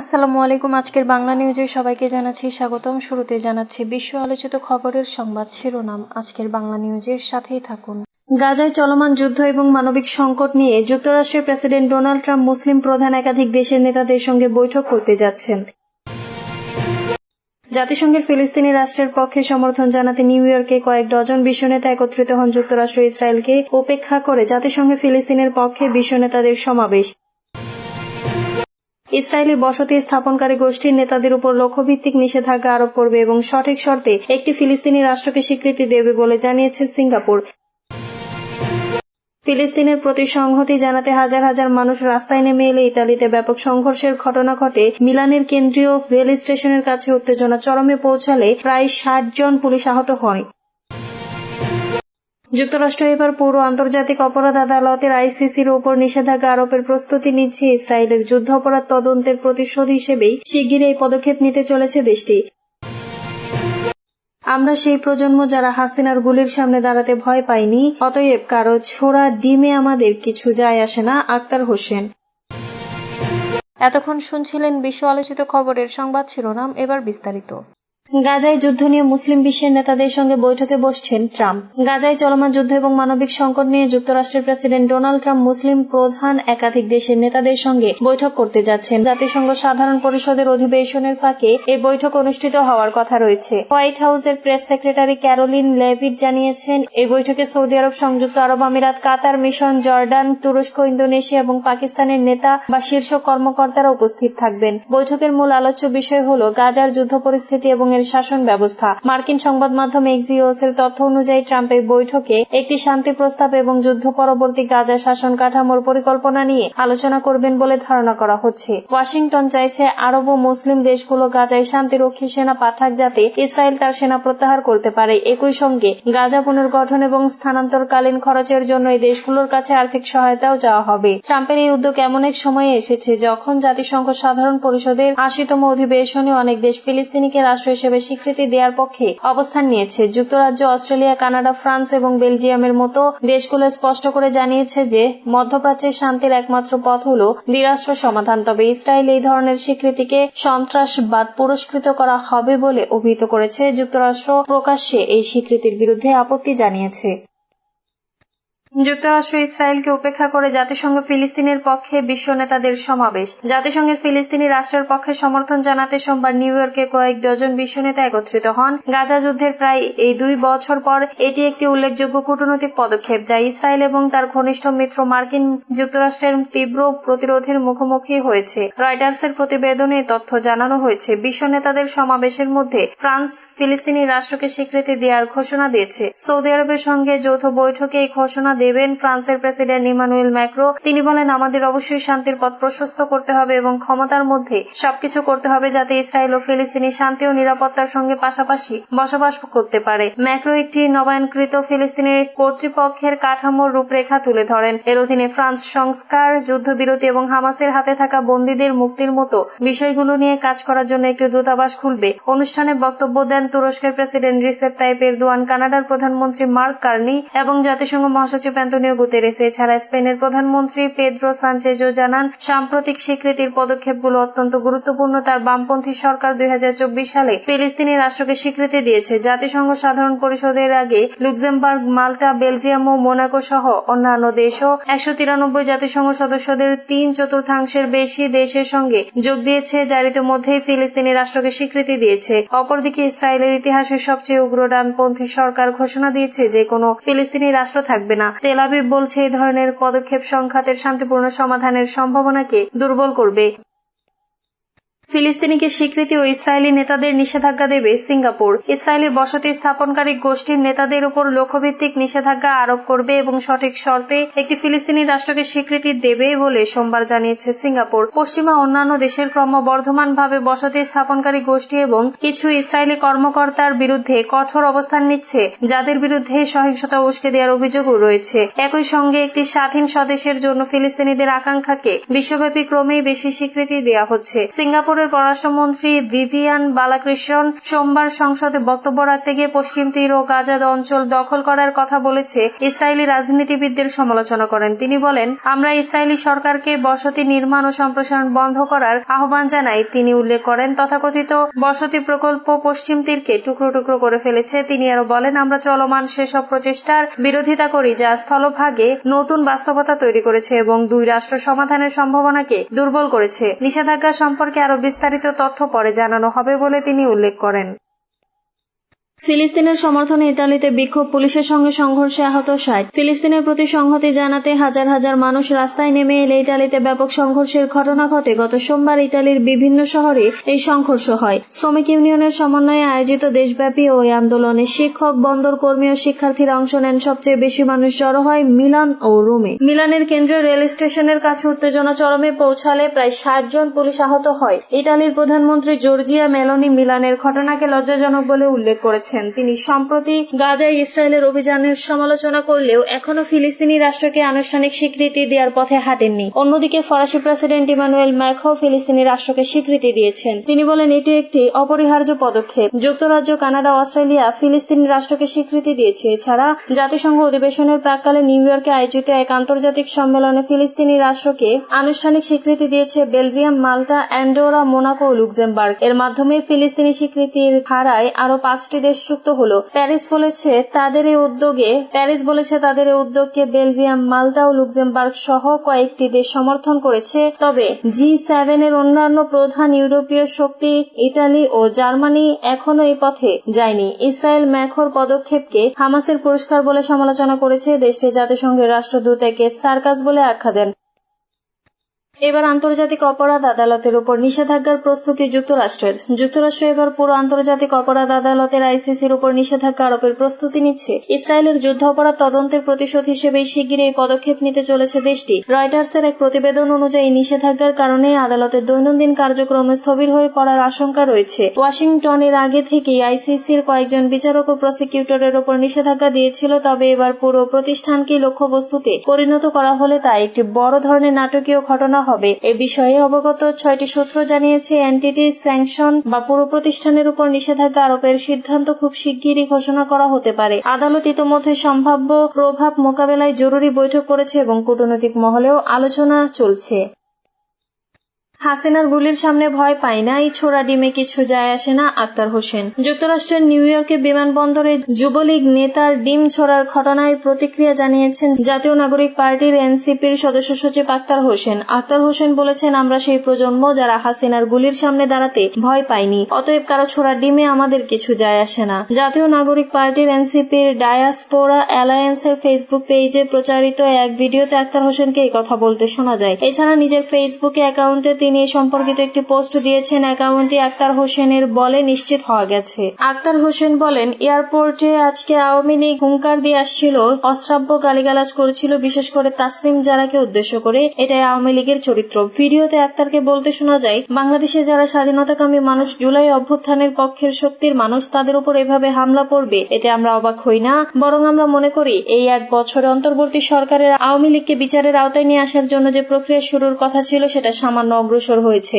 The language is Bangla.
আসসালামু আলাইকুম, আজকের বাংলা নিউজে সবাইকে জানাচ্ছি স্বাগতম। শুরুতে জানাচ্ছি বিশ্ব আলোচিত খবরের সংবাদ শিরোনাম। আজকের বাংলা নিউজের সাথেই থাকুন। গাজায় চলমান যুদ্ধ এবং মানবিক সংকট নিয়ে যুক্তরাষ্ট্রের প্রেসিডেন্ট ডোনাল্ড ট্রাম্প মুসলিম প্রধান একাধিক দেশের নেতাদের সঙ্গে বৈঠক করতে যাচ্ছেন। জাতিসংঘের ফিলিস্তিনি রাষ্ট্রের পক্ষে সমর্থন জানাতে নিউ ইয়র্কে কয়েক ডজন বিশ্ব নেতা একত্রিত হন যুক্তরাষ্ট্র ইসরায়েলকে। উপেক্ষা করে জাতিসংঘে ফিলিস্তিনের পক্ষে বিশ্ব নেতাদের সমাবেশ। ইসরায়েলি বসতি স্থাপনকারী গোষ্ঠীর নেতাদের উপর লক্ষ্যভিত্তিক নিষেধাজ্ঞা আরোপ করবে এবং সঠিক শর্তে একটি ফিলিস্তিনি রাষ্ট্রকে স্বীকৃতি দেবে বলে জানিয়েছে সিঙ্গাপুর। ফিলিস্তিনের প্রতি সংহতি জানাতে হাজার হাজার মানুষ রাস্তায় নেমে এলে ইতালিতে ব্যাপক সংঘর্ষের ঘটনা ঘটে। মিলানের কেন্দ্রীয় রেল স্টেশনের কাছে উত্তেজনা চরমে পৌঁছালে প্রায় ষাট জন পুলিশ আহত হয় যুক্তরাষ্ট্র এবার পুরো আন্তর্জাতিক অপরাধ আদালতের আইসিসির ওপর নিষেধাজ্ঞা আরোপের প্রস্তুতি নিচ্ছে ইসরায়েলের যুদ্ধাপরাধ তদন্তের প্রতিশোধ হিসেবেই শিগগির এই পদক্ষেপ নিতে চলেছে দেশটি। আমরা সেই প্রজন্ম যারা হাসিনার গুলির সামনে দাঁড়াতে ভয় পাইনি, অতএব কারও ছোড়া ডিমে আমাদের কিছু যায় আসে না, আক্তার হোসেন। এতক্ষণ শুনছিলেন বিশ্ব আলোচিত খবরের সংবাদ শিরোনাম, এবার বিস্তারিত। গাজায় যুদ্ধ নিয়ে মুসলিম বিশ্বের নেতাদের সঙ্গে বৈঠকে বসছেন ট্রাম্প। গাজায় চলমান যুদ্ধ এবং মানবিক সংকট নিয়ে যুক্তরাষ্ট্রের প্রেসিডেন্ট ডোনাল্ড ট্রাম্প মুসলিম প্রধান একাধিক দেশের নেতাদের সঙ্গে বৈঠক করতে যাচ্ছেন। জাতিসংঘ সাধারণ পরিষদের অধিবেশনের ফাঁকে এই বৈঠক অনুষ্ঠিত হওয়ার কথা রয়েছে। হোয়াইট হাউসের প্রেস সেক্রেটারি ক্যারোলিন লেভিট জানিয়েছেন এই বৈঠকে সৌদি আরব, সংযুক্ত আরব আমিরাত, কাতার, মিশন, জর্ডান, তুরস্ক, ইন্দোনেশিয়া এবং পাকিস্তানের নেতা বা শীর্ষ কর্মকর্তারা উপস্থিত থাকবেন। বৈঠকের মূল আলোচ্য বিষয় হল গাজার যুদ্ধ পরিস্থিতি এবং এর শাসন ব্যবস্থা। মার্কিন সংবাদ মাধ্যম এক্সিওস এর তথ্য অনুযায়ী ট্রাম্প এই বৈঠকে একটি শান্তি প্রস্তাব এবং যুদ্ধ পরবর্তী গাজা শাসন কাঠামোর পরিকল্পনা নিয়ে আলোচনা করবেন বলে ধারণা করা হচ্ছে। ওয়াশিংটন চাইছে আরব ও মুসলিম দেশগুলো গাজায় শান্তিরক্ষী সেনা পাঠাক যাতে ইসরায়েল তার সেনা প্রত্যাহার করতে পারে। একই সঙ্গে গাজা পুনর্গঠন এবং স্থানান্তরকালীন খরচের জন্য এই দেশগুলোর কাছে আর্থিক সহায়তাও চাওয়া হবে। ট্রাম্পের এই উদ্যোগ এমন এক সময়ে এসেছে যখন জাতিসংঘ সাধারণ পরিষদের আশিতম অধিবেশনে অনেক দেশ ফিলিস্তিনিকে রাষ্ট্র হিসেবে স্বীকৃতি দেওয়ার পক্ষে অবস্থান নিয়েছে। যুক্তরাজ্য, অস্ট্রেলিয়া, কানাডা, ফ্রান্স এবং বেলজিয়ামের মতো দেশগুলো স্পষ্ট করে জানিয়েছে যে, মধ্যপ্রাচ্যের শান্তির একমাত্র পথ হল দ্বিরাষ্ট্র সমাধান। তবে ইসরায়েল এই ধরনের স্বীকৃতিকে সন্ত্রাসবাদ পুরস্কৃত করা হবে বলে অভিহিত করেছে যুক্তরাষ্ট্র প্রকাশ্যে এই স্বীকৃতির বিরুদ্ধে আপত্তি জানিয়েছে। যুক্তরাষ্ট্র ইসরায়েলকে উপেক্ষা করে জাতিসংঘ ফিলিস্তিনের পক্ষে বিশ্ব নেতাদের সমাবেশ। জাতিসংঘের ফিলিস্তিনি রাষ্ট্রের পক্ষে সমর্থন জানাতে সোমবার নিউ ইয়র্কে কয়েক ডজন বিশ্ব নেতা একত্রিত হন। গাজা যুদ্ধের প্রায় এই দুই বছর পর এটি একটি উল্লেখযোগ্য কূটনৈতিক পদক্ষেপ যা ইসরায়েল এবং তার ঘনিষ্ঠ মিত্র মার্কিন যুক্তরাষ্ট্রের তীব্র প্রতিরোধের মুখোমুখি হয়েছে। রয়টার্সের প্রতিবেদনে তথ্য জানানো হয়েছে, বিশ্ব নেতাদের সমাবেশের মধ্যে ফ্রান্স ফিলিস্তিনি রাষ্ট্রকে স্বীকৃতি দেওয়ার ঘোষণা দিয়েছে। সৌদি আরবের সঙ্গে যৌথ বৈঠকে এই ঘোষণা দেবেন ফ্রান্সের প্রেসিডেন্ট ইমানুয়েল ম্যাক্রো। তিনি বলেন, আমাদের অবশ্যই শান্তির পথ প্রশস্ত করতে হবে এবং ক্ষমতার মধ্যে সবকিছু করতে হবে যাতে ইসরায়েল ও ফিলিস্তিনি শান্তি ও নিরাপত্তার সঙ্গে পাশাপাশি বসবাস করতে পারে। ম্যাক্রো একটি নবায়নকৃত ফিলিস্তিনের কর্তৃপক্ষের কাঠামোর রূপরেখা তুলে ধরেন। এর অধীনে ফ্রান্স সংস্কার, যুদ্ধবিরতি এবং হামাসের হাতে থাকা বন্দীদের মুক্তির মতো বিষয়গুলো নিয়ে কাজ করার জন্য একটি দূতাবাস খুলবে। অনুষ্ঠানে বক্তব্য দেন তুরস্কের প্রেসিডেন্ট রিসেপ তাইপ এরদোয়ান, কানাডার প্রধানমন্ত্রী মার্ক কার্নি এবং জাতিসংঘ মহাসচিব অ্যান্তনিও গুতেরেস, এছাড়া স্পেনের প্রধানমন্ত্রী পেদ্রো সানচেজও জানান, সাম্প্রতিক স্বীকৃতির পদক্ষেপগুলো অত্যন্ত গুরুত্বপূর্ণ। তার বামপন্থী সরকার দুই হাজার চব্বিশ সালে ফিলিস্তিনি রাষ্ট্রকে স্বীকৃতি দিয়েছে। জাতিসংঘ সাধারণ পরিষদের আগে লুক্সেমবার্গ, মাল্টা, বেলজিয়াম ও মোনাকো সহ অন্যান্য দেশও একশো তিরানব্বই জাতিসংঘ সদস্যদের তিন চতুর্থাংশের বেশি দেশের সঙ্গে যোগ দিয়েছে, যার ইতিমধ্যেই ফিলিস্তিনি রাষ্ট্রকে স্বীকৃতি দিয়েছে। অপরদিকে ইসরায়েলের ইতিহাসের সবচেয়ে উগ্র ডানপন্থী সরকার ঘোষণা দিয়েছে যে কোনো ফিলিস্তিনি রাষ্ট্র থাকবে না। তেল আবিব বলছে এই ধরনের পদক্ষেপ সংঘাতের শান্তিপূর্ণ সমাধানের সম্ভাবনাকে দুর্বল করবে। ফিলিস্তিনিকে স্বীকৃতি ও ইসরায়েলি নেতাদের নিষেধাজ্ঞা দেবে সিঙ্গাপুর। ইসরায়েলি বসতি স্থাপনকারী গোষ্ঠীর নেতাদের উপর লক্ষ্যভিত্তিক নিষেধাজ্ঞা আরোপ করবে এবং সঠিক শর্তে একটি ফিলিস্তিনি রাষ্ট্রকে স্বীকৃতি দেবে বলে সোমবার জানিয়েছে সিঙ্গাপুর। পশ্চিমা অন্যান্য দেশের ক্রমবর্ধমানভাবে বসতি স্থাপনকারী গোষ্ঠী এবং কিছু ইসরায়েলি কর্মকর্তার বিরুদ্ধে কঠোর অবস্থান নিচ্ছে, যাদের বিরুদ্ধে সহিংসতা উস্কে দেওয়ার অভিযোগও রয়েছে। একই সঙ্গে একটি স্বাধীন স্বদেশের জন্য ফিলিস্তিনিদের আকাঙ্ক্ষাকে বিশ্বব্যাপী ক্রমেই বেশি স্বীকৃতি দেওয়া হচ্ছে। সিঙ্গাপুর সিঙ্গাপুরের পররাষ্ট্রমন্ত্রী ভিভিয়ান বালাকৃষ্ণন সোমবার সংসদে বক্তব্য রাখতে গিয়ে পশ্চিম তীর ও গাজা অঞ্চল দখল করার কথা বলেছে ইসরায়েলি রাজনীতিবিদদের সমালোচনা করেন। তিনি বলেন, আমরা ইসরায়েলি সরকারকে বসতি নির্মাণ ও সম্প্রসারণ বন্ধ করার আহ্বান জানাই। তিনি উল্লেখ করেন, তথাকথিত বসতি প্রকল্প পশ্চিম তীরকে টুকরো টুকরো করে ফেলেছে। তিনি আরও বলেন, আমরা চলমান সেসব প্রচেষ্টার বিরোধিতা করি যা স্থলভাগে নতুন বাস্তবতা তৈরি করেছে এবং দুই রাষ্ট্র সমাধানের সম্ভাবনাকে দুর্বল করেছে। নিষেধাজ্ঞা সম্পর্কে আরও বিস্তারিত তথ্য পরে জানানো হবে বলে তিনি উল্লেখ করেন। ফিলিস্তিনের সমর্থনে ইতালিতে বিক্ষোভ, পুলিশের সঙ্গে সংঘর্ষে আহত ষাট। ফিলিস্তিনের প্রতি সংহতি জানাতে হাজার হাজার মানুষ রাস্তায় নেমে এলে ইতালিতে ব্যাপক সংঘর্ষের ঘটনা ঘটে। গত সোমবার ইতালির বিভিন্ন শহরে এই সংঘর্ষ হয়। শ্রমিক ইউনিয়নের সমন্বয়ে আয়োজিত দেশব্যাপী ওই আন্দোলনে শিক্ষক, বন্দর কর্মী ও শিক্ষার্থীরা অংশ নেন। সবচেয়ে বেশি মানুষ জড়ো হয় মিলান ও রোমে। মিলানের কেন্দ্রীয় রেল স্টেশনের কাছে উত্তেজনা চরমে পৌঁছালে প্রায় ষাট জন পুলিশ আহত হয়। ইতালির প্রধানমন্ত্রী জর্জিয়া মেলোনি মিলানের ঘটনাকে লজ্জাজনক বলে উল্লেখ করেছেন। তিনি সম্প্রতি গাজায় ইসরায়েলের অভিযানের সমালোচনা করলেও এখনও ফিলিস্তিনি রাষ্ট্রকে আনুষ্ঠানিক স্বীকৃতি দেওয়ার পথে হাঁটেননি। অন্যদিকে ফরাসি প্রেসিডেন্ট ইমানুয়েল ম্যাখো ফিলিস্তিনি রাষ্ট্রকে স্বীকৃতি দিয়েছেন। তিনি বলেন, এটি একটি অপরিহার্য পদক্ষেপ। যুক্তরাজ্য, কানাডা, অস্ট্রেলিয়া ফিলিস্তিনি রাষ্ট্রকে স্বীকৃতি দিয়েছে। এছাড়া জাতিসংঘ অধিবেশনের প্রাককালে নিউ ইয়র্কে আয়োজিত এক আন্তর্জাতিক সম্মেলনে ফিলিস্তিনি রাষ্ট্রকে আনুষ্ঠানিক স্বীকৃতি দিয়েছে বেলজিয়াম, মাল্টা, অ্যান্ডোরা, মোনাকো ও লুক্সেমবার্গ। এর মাধ্যমে ফিলিস্তিনি স্বীকৃতির ধারায় আরও পাঁচটি দেশ যুক্ত হলো, প্যারিস বলেছে তাদের এই উদ্যোগে, প্যারিস বলেছে তাদের এই উদ্যোগকে বেলজিয়াম মাল্টা ও লুক্সেমবার্গ সহ কয়েকটি দেশ সমর্থন করেছে। তবে জি সেভেন এর অন্যান্য প্রধান ইউরোপীয় শক্তি ইটালি ও জার্মানি এখনও এই পথে যায়নি। ইসরায়েল ম্যাখর পদক্ষেপকে হামাসের পুরস্কার বলে সমালোচনা করেছে দেশটি জাতিসংঘের রাষ্ট্রদূত একে সার্কাস বলে আখ্যা দেন। এবার আন্তর্জাতিক অপরাধ আদালতের উপর নিষেধাজ্ঞার প্রস্তুতি যুক্তরাষ্ট্রের। যুক্তরাষ্ট্র এবার পুরো আন্তর্জাতিক অপরাধ আদালতের আইসিসির উপর নিষেধাজ্ঞা আরোপের প্রস্তুতি নিচ্ছে। ইসরায়েলের যুদ্ধ অপরাধ তদন্তের প্রতিশোধ হিসেবে শিগগিরই এই পদক্ষেপ নিতে চলেছে দেশটি। রয়টার্সের এক প্রতিবেদন অনুযায়ী নিষেধাজ্ঞার কারণে আদালতের দৈনন্দিন কার্যক্রম স্থবির হয়ে পড়ার আশঙ্কা রয়েছে। ওয়াশিংটনের আগে থেকেই আইসিসির কয়েকজন বিচারক ও প্রসিকিউটরের উপর নিষেধাজ্ঞা দিয়েছিল, তবে এবার পুরো প্রতিষ্ঠানকেই লক্ষ্যবস্তুতে পরিণত করা হলে তা একটি বড় ধরনের নাটকীয় ঘটনা হবে। এ বিষয়ে অবগত ছয়টি সূত্র জানিয়েছে এনটিটির স্যাংশন বা পুরো প্রতিষ্ঠানের উপর নিষেধাজ্ঞা আরোপের সিদ্ধান্ত খুব শিগগিরই ঘোষণা করা হতে পারে। আদালত ইতিমধ্যে সম্ভাব্য প্রভাব মোকাবেলায় জরুরি বৈঠক করেছে এবং কূটনৈতিক মহলেও আলোচনা চলছে। হাসিনার গুলির সামনে ভয় পাই না, এই ছোড়া ডিমে কিছু যায় আসে না, আক্তার হোসেন। যুক্তরাষ্ট্রের নিউ ইয়র্কের বিমানবন্দরে যুবলীগ নেতার ডিম ছোড়ার ঘটনায় প্রতিক্রিয়া জানিয়েছেন জাতীয় নাগরিক পার্টির এনসিপির সদস্য সচিব আক্তার হোসেন। আক্তার হোসেন বলেছেন, আমরা সেই প্রজন্ম যারা হাসিনার গুলির সামনে দাঁড়াতে ভয় পাইনি অতএব কারও ছোড়া ডিমে আমাদের কিছু যায় আসে না। জাতীয় নাগরিক পার্টির এনসিপির ডায়াসপোরা অ্যালায়েন্সের ফেসবুক পেজে প্রচারিত এক ভিডিওতে আক্তার হোসেনকে এই কথা বলতে শোনা যায়। এছাড়া নিজের ফেসবুকে অ্যাকাউন্টে তিনি এ সম্পর্কিত একটি পোস্ট দিয়েছেন অ্যাকাউন্টটি আক্তার হোসেনের বলে নিশ্চিত হওয়া গেছে। আক্তার হোসেন বলেন, এয়ারপোর্টে আজকে আওয়ামী লীগ হুঙ্কার দিয়ে আসছিল, অশ্রাব্য গালিগালাজ করেছিল, বিশেষ করে তাসলিম জারাকে উদ্দেশ্য করে। এটাই আওয়ামী লীগের চরিত্র। ভিডিওতে আক্তারকে বলতে শোনা যায়, বাংলাদেশে যারা স্বাধীনতাকামী মানুষ জুলাই অভ্যুত্থানের পক্ষের শক্তির মানুষ, তাদের উপর এভাবে হামলা পড়বে এতে আমরা অবাক হই না, বরং আমরা মনে করি, এই এক বছরে অন্তর্বর্তী সরকারের আওয়ামী লীগকে বিচারের আওতায় নিয়ে আসার জন্য যে প্রক্রিয়া শুরুর কথা ছিল, সেটা সামান্য অগ্রসর হয়েছে।